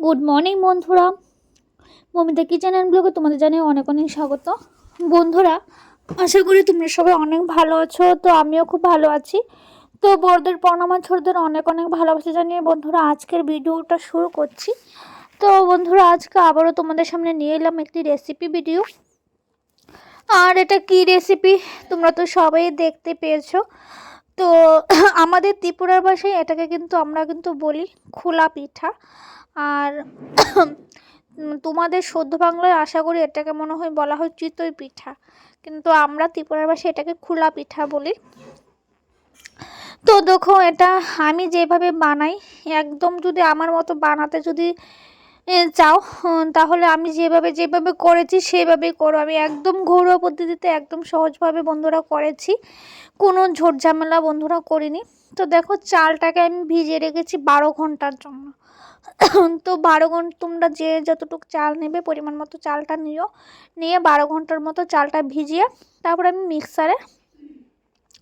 Good morning বন্ধুরা। Momita kitchen and ব্লগে তোমাদের জানিয়ে অনেক অনেক স্বাগত। বন্ধুরা, আশা করি তোমরা সবাই অনেক ভালো আছো, তো আমিও খুব ভালো আছি। তো বড়দের প্রণামা, ছোটদের অনেক অনেক ভালোবাসা জানিয়ে বন্ধুরা আজকের ভিডিওটা শুরু করছি। তো বন্ধুরা, আজকে আবারও তোমাদের সামনে নিয়ে এলাম একটি রেসিপি ভিডিও আর এটা কি রেসিপি তোমরা তো সবাই দেখতে পেয়েছ। তো আমাদের ত্রিপুরার ভাষায় এটাকে কিন্তু আমরা কিন্তু বলি খোলা পিঠা। আর তোমাদের সদ্য বাংলায় আশা করি এটাকে মনে হয় বলা হয় চিতই পিঠা। কিন্তু আমরা ত্রিপুরার ভাষায় এটাকে খোলা পিঠা বলি। তো দেখো এটা আমি যেভাবে বানাই, একদম যদি আমার মতো বানাতে যদি চাও তাহলে আমি যেভাবে যেভাবে করেছি সেভাবেই করো। আমি একদম ঘরোয়া পদ্ধতিতে একদম সহজভাবে বন্ধুরা করেছি। কোনো ঝোট ঝামেলা বন্ধুরা করিনি। তো দেখো চালটাকে আমি ভিজিয়ে রেখেছি বারো ঘণ্টার জন্য। তো বারো ঘণ্টা তোমরা যে যতটুকু চাল নেবে, পরিমাণ মতো চালটা নিও। নিয়ে বারো ঘণ্টার মতো চালটা ভিজিয়ে, তারপর আমি মিক্সারে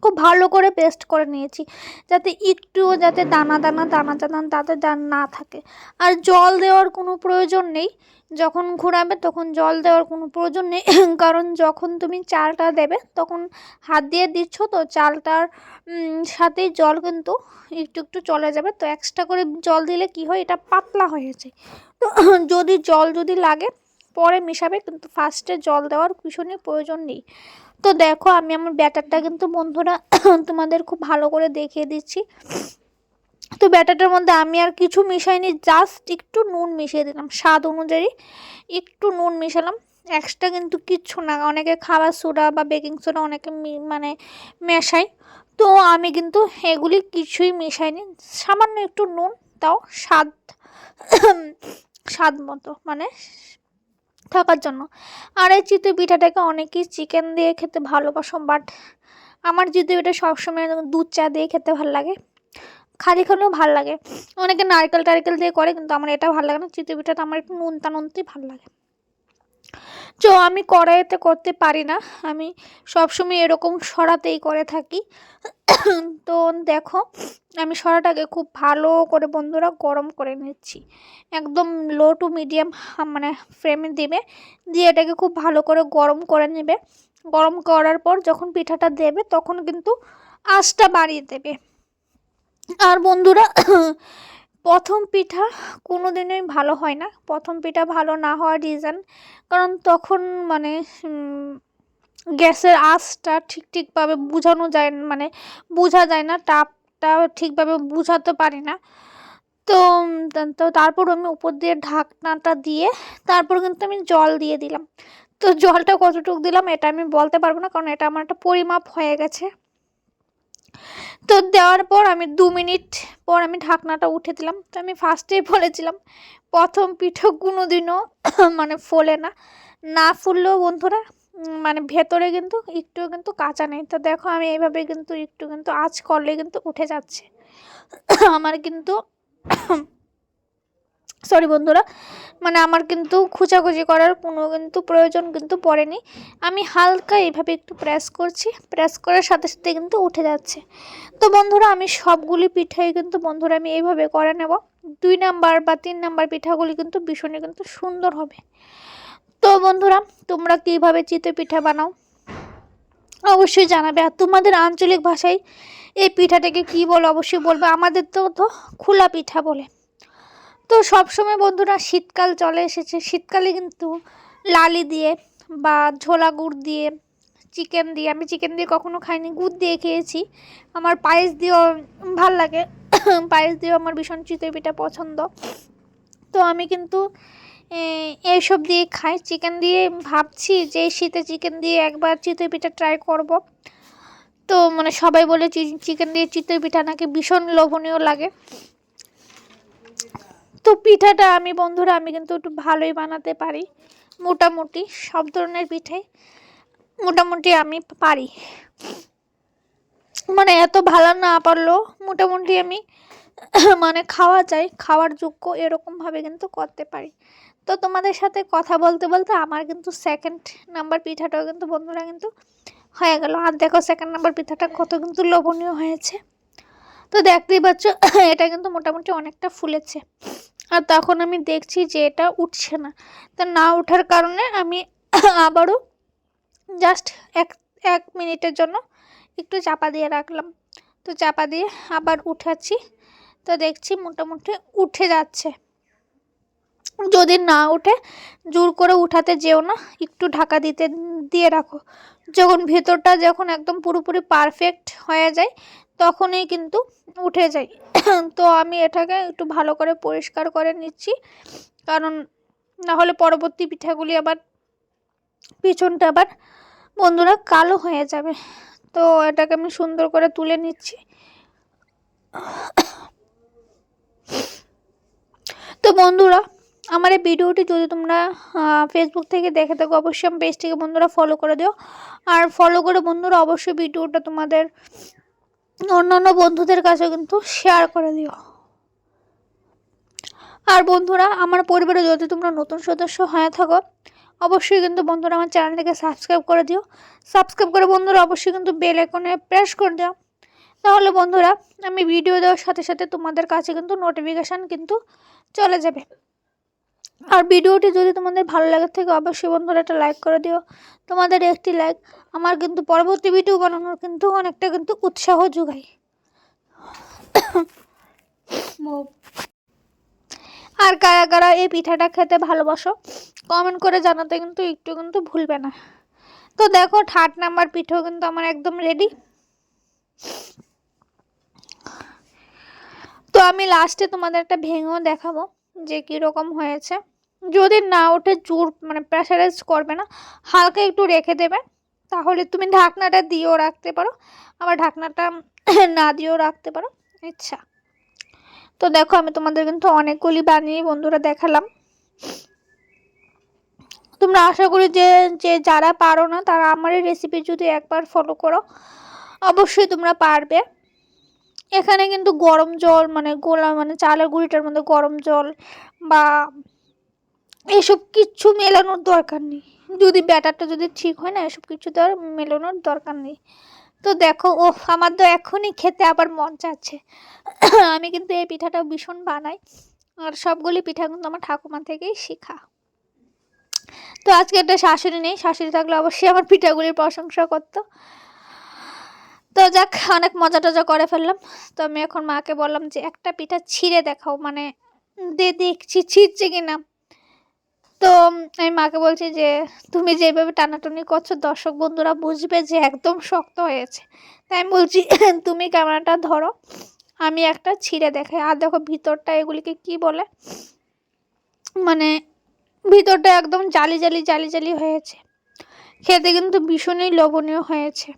খুব ভালো করে পেস্ট করে নিয়েছি, যাতে একটুও যাতে দানা দানা দানা দানা তাতে দানা না থাকে। আর জল দেওয়ার কোনো প্রয়োজন নেই, যখন ঘোরাবে তখন জল দেওয়ার কোনো প্রয়োজন নেই, কারণ যখন তুমি চালটা দেবে তখন হাত দিয়ে দিচ্ছ তো চালটার সাথেই জল কিন্তু একটু একটু চলে যাবে। তো এক্সট্রা করে জল দিলে কি হয়? এটা পাতলা হয়ে যায়। তো যদি জল যদি লাগে পরে মেশাবে, কিন্তু ফার্স্টে জল দেওয়ার ভীষণই প্রয়োজন নেই। তো দেখো, আমি আমার ব্যাটারটা কিন্তু বন্ধুরা তোমাদের খুব ভালো করে দেখিয়ে দিচ্ছি। তো ব্যাটারটার মধ্যে আমি আর কিছু মিশাইনি জাস্ট একটু নুন মিশিয়ে দিলাম, স্বাদ অনুযায়ী একটু নুন মিশালাম। এক্সট্রা কিন্তু কিচ্ছু না, অনেকে খাবার সোডা বা বেকিং সোডা অনেকে মানে মেশায়। তো আমি কিন্তু এগুলি কিছুই মেশাইনি, সামান্য একটু নুন, তাও স্বাদ স্বাদ মতো মানে থাকার জন্য। আর এই চিতই পিঠাটাকে অনেকেই চিকেন দিয়ে খেতে ভালোবাসো বাট আমার চিতই পিঠা সবসময় দুধ চা দিয়ে খেতে ভালো লাগে। খালি খেলেও ভালো লাগে। অনেকে নারকেল টারকেল দিয়ে করে, কিন্তু আমার এটা ভালো লাগে না। চিতই পিঠাটা আমার একটু নুনতা নুনতেই ভালো লাগে। তো আমি কড়াইতে করতে পারি না। আমি সবসময় এরকম সরাতেই করে থাকি। তো দেখো, আমি সরাটাকে খুব ভালো করে বন্ধুরা গরম করে নিচ্ছি। একদম লো টু মিডিয়াম মানে ফ্লেমে দিবে। দিয়ে এটাকে খুব ভালো করে গরম করে নেবে। গরম করার পর যখন পিঠাটা দেবে, তখন কিন্তু আঁচটা বাড়িয়ে দেবে। আর বন্ধুরা প্রথম পিঠা কোনো দিনই ভালো হয় না। প্রথম পিঠা ভালো না হওয়ার রিজন কারণ তখন মানে গ্যাসের আঁচটা ঠিক ঠিকভাবে বোঝানো যায় মানে বোঝা যায় না তাপটা ঠিকভাবে বোঝাতে পারি না। তো তো তারপর আমি উপর দিয়ে ঢাকনাটা দিয়ে, তারপর কিন্তু আমি জল দিয়ে দিলাম। তো জলটা কতটুকু দিলাম এটা আমি বলতে পারব না, কারণ এটা আমার একটা পরিমাপ হয়ে গেছে। তো দেওয়ার পর আমি দু মিনিট পর আমি ঢাকনাটা উঠে দিলাম। তো আমি ফার্স্টেই বলেছিলাম, প্রথম পিঠে কোনো দিনও মানে ফোলে না। না ফুললেও বন্ধুরা মানে ভেতরে কিন্তু একটু কিন্তু কাঁচা নেই। তো দেখো আমি এইভাবে কিন্তু একটু কিন্তু আঁচ করলে কিন্তু উঠে যাচ্ছে। আমার কিন্তু সরি বন্ধুরা মানে আমার কিন্তু খুচাখুচি করার কোনো কিন্তু প্রয়োজন কিন্তু পড়েনি। আমি হালকা এইভাবে একটু প্রেস করছি প্রেস করার সাথে সাথে কিন্তু উঠে যাচ্ছে। তো বন্ধুরা, আমি সবগুলি পিঠাই কিন্তু বন্ধুরা আমি এইভাবে করে নেব। দুই নাম্বার বা তিন নাম্বার পিঠাগুলি কিন্তু ভীষণই কিন্তু সুন্দর হবে। তো বন্ধুরা, তোমরা কীভাবে চিতে পিঠা বানাও? অবশ্যই জানাবে। আর তোমাদের আঞ্চলিক ভাষায় এই পিঠাটাকে কী বলো অবশ্যই বলবে। আমাদের তো তো খোলা পিঠা বলে। তো সবসময় বন্ধুরা শীতকাল চলে এসেছে। শীতকালে কিন্তু লালি দিয়ে বা ঝোলা গুড় দিয়ে, চিকেন দিয়ে, আমি চিকেন দিয়ে কখনো খাইনি, গুড় দিয়ে খেয়েছি। আমার পায়েস দিয়েও ভালো লাগে। পায়েস দিয়েও আমার ভীষণ চিতই পিঠা পছন্দ। তো আমি কিন্তু এইসব দিয়ে খাই। চিকেন দিয়ে ভাবছি যে শীতে চিকেন দিয়ে একবার চিতই পিঠা ট্রাই করব। তো মানে সবাই বলে চিকেন দিয়ে চিতই পিঠা নাকি ভীষণ লোভনীয় লাগে। তো পিঠাটা আমি, বন্ধুরা, আমি কিন্তু একটু ভালোই বানাতে পারি। মোটামুটি সব ধরনের পিঠাই মোটামুটি আমি পারি। মানে এত ভালো না পারলেও মোটামুটি আমি মানে খাওয়া যায়, খাওয়ার যোগ্য এরকমভাবে কিন্তু করতে পারি। তো তোমাদের সাথে কথা বলতে বলতে আমার কিন্তু সেকেন্ড নাম্বার পিঠাটাও কিন্তু, বন্ধুরা, কিন্তু হয়ে গেল। আর দেখো সেকেন্ড নাম্বার পিঠাটা কত কিন্তু লোভনীয় হয়েছে। তো দেখতেই পাচ্ছ, এটা কিন্তু মোটামুটি অনেকটা ফুলেছে। আর তখন আমি দেখছি যে এটা উঠছে না। তা না ওঠার কারণে আমি আবারও জাস্ট এক এক মিনিটের জন্য একটু চাপা দিয়ে রাখলাম। তো চাপা দিয়ে আবার উঠাচ্ছি। তো দেখছি মোটামুটি উঠে যাচ্ছে। যদি না উঠে, জোর করে উঠাতে যেও না, একটু ঢাকা দিতে, দিয়ে রাখো। যখন ভেতরটা যখন একদম পুরোপুরি পারফেক্ট হয়ে যায় তখনই কিন্তু উঠে যায় তো আমি এটাকে একটু ভালো করে পরিষ্কার করে নিচ্ছি। কারণ না হলে পরবর্তী পিঠাগুলি আবার পিছনটা আবার বন্ধুরা কালো হয়ে যাবে। তো এটাকে আমি সুন্দর করে তুলে নিচ্ছি। তো বন্ধুরা, আমার এই ভিডিওটি যদি তোমরা ফেসবুক থেকে দেখে থাকো, অবশ্যই আমার পেজটিকে বন্ধুরা ফলো করে দিও। আর ফলো করে বন্ধুরা অবশ্যই ভিডিওটা তোমাদের অন্যান্য বন্ধুদের কাছে কিন্তু শেয়ার করে দিও। আর বন্ধুরা, আমার পরিবারে যদি তোমরা নতুন সদস্য হয়ে থাকো, অবশ্যই কিন্তু বন্ধুরা আমার চ্যানেলটিকে সাবস্ক্রাইব করে দিও। সাবস্ক্রাইব করে বন্ধুরা অবশ্যই কিন্তু বেল আইকনে প্রেস করে দিও। তাহলে বন্ধুরা, আমি ভিডিও দেওয়ার সাথে সাথে তোমাদের কাছে কিন্তু নোটিফিকেশান কিন্তু চলে যাবে। আর ভিডিওটি যদি তোমাদের ভালো লাগে থাকে, অবশ্যই বন্ধুরা একটা লাইক করে দিও। তোমাদের একটি লাইক আমার কিন্তু পরবর্তী ভিডিও বানানোর কিন্তু অনেকটা কিন্তু উৎসাহ যোগায়। আর কারা কারা এই পিঠাটা খেতে ভালোবাসো কমেন্ট করে জানাতে কিন্তু একটু কিন্তু ভুলবে না। তো দেখো থার্ড নাম্বার পিঠেও কিন্তু আমার একদম রেডি তো আমি লাস্টে তোমাদের একটা ভেঙেও দেখাবো যে কীরকম হয়েছে। যদি না ওঠে জোর মানে প্রেশারাইজ করবে না। হালকা একটু রেখে দেবে। তাহলে তুমি ঢাকনাটা দিয়েও রাখতে পারো। আবার ঢাকনাটা না দিয়েও রাখতে পারো। ইচ্ছা তো দেখো, আমি তোমাদের কিন্তু অনেকগুলি বানিয়ে বন্ধুরা দেখালাম। তোমরা আশা করি যে যে যারা পারো না, তারা আমার এই রেসিপি যদি একবার ফলো করো, অবশ্যই তোমরা পারবে। এখানে কিন্তু গরম জল মানে গোলা মানে চালের গুঁড়িটার মধ্যে গরম জল বা এসব কিচ্ছু মেলানোর দরকার নেই। যদি ব্যাটারটা যদি ঠিক হয় না, এসব কিছু তো আর মেলানোর দরকার নেই। তো দেখো ও আমার তো এখনই খেতে আবার মন চাচ্ছে। আমি কিন্তু এই পিঠাটা ভীষণ বানাই। আর সবগুলি পিঠা কিন্তু আমার ঠাকুমা থেকেই শেখা। তো আজকে একটা শাশুড়ি নেই, শাশুড়ি থাকলে অবশ্যই আমার পিঠাগুলির প্রশংসা করতো। তো যাক, অনেক মজা টজা করে ফেললাম। তো আমি এখন মাকে বললাম যে, একটা পিঠা ছিঁড়ে দেখাও মানে দে, দেখছি, ছিঁড়ছে কিনা। তো আমি মাকে বলছি যে, তুমি যেভাবে টানাটানি করছ, দর্শক বন্ধুরা বুঝবে যে একদম শক্ত হয়েছে। তাই আমি বলছি, তুমি ক্যামেরাটা ধরো, আমি একটা ছিঁড়ে দেখাই। আর দেখো ভিতরটা এগুলিকে কি বলে? মানে ভিতরটা একদম জালি জালি জালি জালি হয়েছে। খেতে কিন্তু ভীষণই লোভনীয় হয়েছে।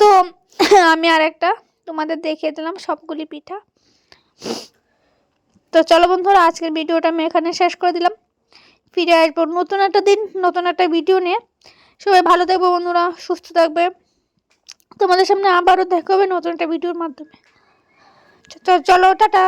তো আমি আর একটা তোমাদের দেখিয়ে দিলাম সবগুলি পিঠা। তো চলো বন্ধুরা, আজকের ভিডিওটা আমি এখানে শেষ করে দিলাম। ফিরে আসব নতুন একটা দিন, নতুন একটা ভিডিও নিয়ে। সবাই ভালো থাকবে বন্ধুরা, সুস্থ থাকবে। তোমাদের সামনে আবারও দেখা হবে নতুন একটা ভিডিওর মাধ্যমে। চলো, টাটা।